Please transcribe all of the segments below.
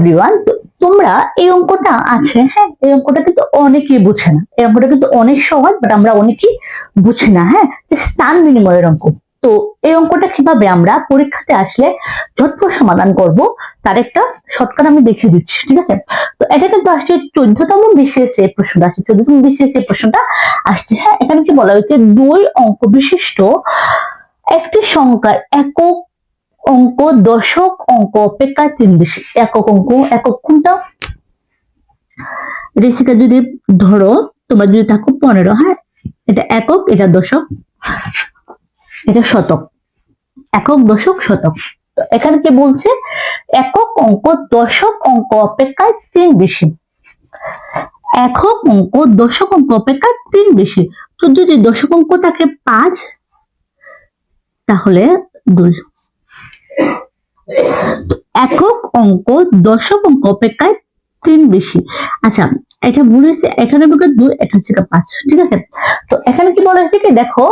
Everyone তোমরা এই অঙ্কটা আছে হ্যাঁ? এই অঙ্কটা কিন্তু অনেকেই বুঝে না। এই অঙ্কটা কিন্তু অনেক সহজ বাট আমরা অনেকেই বুঝি না হ্যাঁ? স্থান বিনিময়ের অঙ্ক। তো এই অঙ্কটা কীভাবে আমরা পরীক্ষাতে আসলে ঝটপট সমাধান করব, তার একটা শর্টকাট আমি দেখিয়ে দিচ্ছি, ঠিক আছে? তো এটা কিন্তু আসছে চোদ্দতম বিশেষ এই প্রশ্নটা, আসছে চোদ্দতম বিশেষ এই প্রশ্নটা আসছে হ্যাঁ? এখানে কি বলা হয়েছে, দুই অঙ্ক বিশিষ্ট, একটি সংখ্যার একক অঙ্ক দশক, অঙ্ক অপেক্ষা, তিন বেশি একক অঙ্ক, একক কোনটা রেসিটা যদি ধরো, তোমার যদি থাকো পনেরো হ্যাঁ? এটা একক, এটা দশক, এটা শতক। একক, দশক, শতক। এখানে কি বলছে? একক অঙ্ক, দশক অঙ্ক অপেক্ষায় তিন বেশি। একক অঙ্ক, দশক অঙ্ক অপেক্ষায় তিন বেশি। তো যদি দশক অঙ্ক থাকে পাঁচ, তাহলে দুই। একক অঙ্ক, দশক অঙ্ক অপেক্ষায় তিন বেশি। আচ্ছা এটা বলেছে এখানে বলতে দুই এটা হচ্ছে পাঁচ, ঠিক আছে? তো এখানে কি বলা হয়েছে কি? দেখো,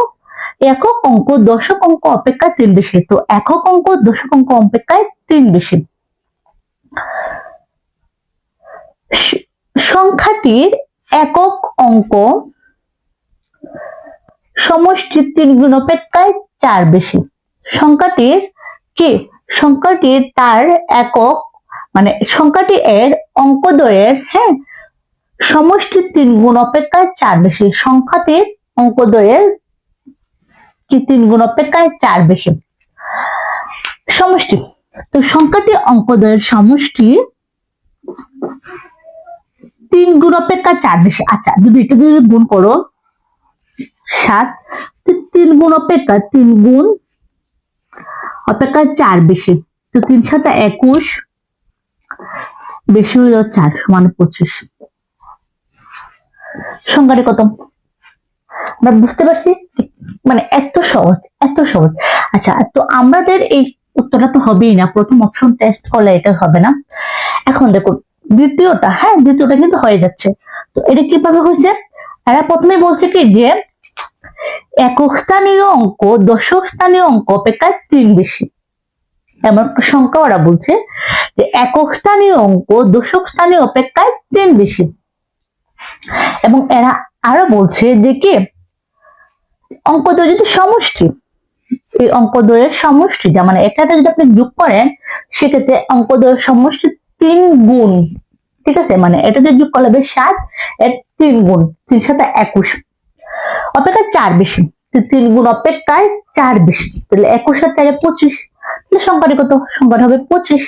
একক অঙ্ক, দশক অঙ্ক অপেক্ষায় তিন বেশি। তো একক অঙ্ক, দশক অঙ্ক অপেক্ষায় তিন বেশি। সংখ্যাটির একক অঙ্ক সমষ্টির তিন গুণ অপেক্ষায় চার বেশি। সংখ্যাটির কি? সংখ্যাটির তার একক মানে সংখ্যাটি এর অঙ্কদ্বয়ের হ্যাঁ সমষ্টি তিন গুণ অপেক্ষায় চার বেশি। সংখ্যাটির অঙ্কদ্বয়ের কি তিন গুণ অপেক্ষায় চার বেশি? সমষ্টি। তো সংখ্যাটি অঙ্কদ্বয়ের সমষ্টি তিন গুণ অপেক্ষা চার বেশি। আচ্ছা যদি এটা যদি গুণ করো, সাত তিন গুণ অপেক্ষা তিন গুণ অপেক্ষা চার বেশি। তো তিন সাথে একুশ বেশি হইল চার সমান পঁচিশ। সংখ্যাটি কত? আমরা বুঝতে পারছি? মানে এত সহজ এত সহজ। আচ্ছা তো আমাদের এই উত্তরটা তো হবেই না। প্রথম অপশন টেস্ট করলে এটা হবে না। এখন দেখুন, দ্বিতীয়টা হ্যাঁ দ্বিতীয়টা কিন্তু হয়ে যাচ্ছে। তো এটা কীভাবে হয়েছে? এরা প্রথমে বলছে কি যে একক স্থানীয় অঙ্ক দশক স্থানীয় অঙ্ক অপেক্ষা তিন বেশি। এমন একটা সংখ্যা ওরা বলছে যে একক স্থানীয় অঙ্ক দশক স্থানীয় অপেক্ষায় তিন বেশি। এবং এরা আরও বলছে যে কি অঙ্কদ্বয় যদি সমষ্টি, এই অঙ্কদ্বয়ের সমষ্টিটা মানে এটাতে যদি আপনি যোগ করেন, সেক্ষেত্রে অঙ্কদ্বয়ের সমষ্টি তিন গুণ, ঠিক আছে? মানে এটা যোগ করলে হবে সাত, এর তিন গুণ, তিন সাথে একুশ। অপেক্ষা চার বেশি। তিন গুণ অপেক্ষায় চার বেশি। তাহলে একুশ আর চারে পঁচিশ। তাহলে সংখ্যাটি কত? সংখ্যাটা হবে পঁচিশ।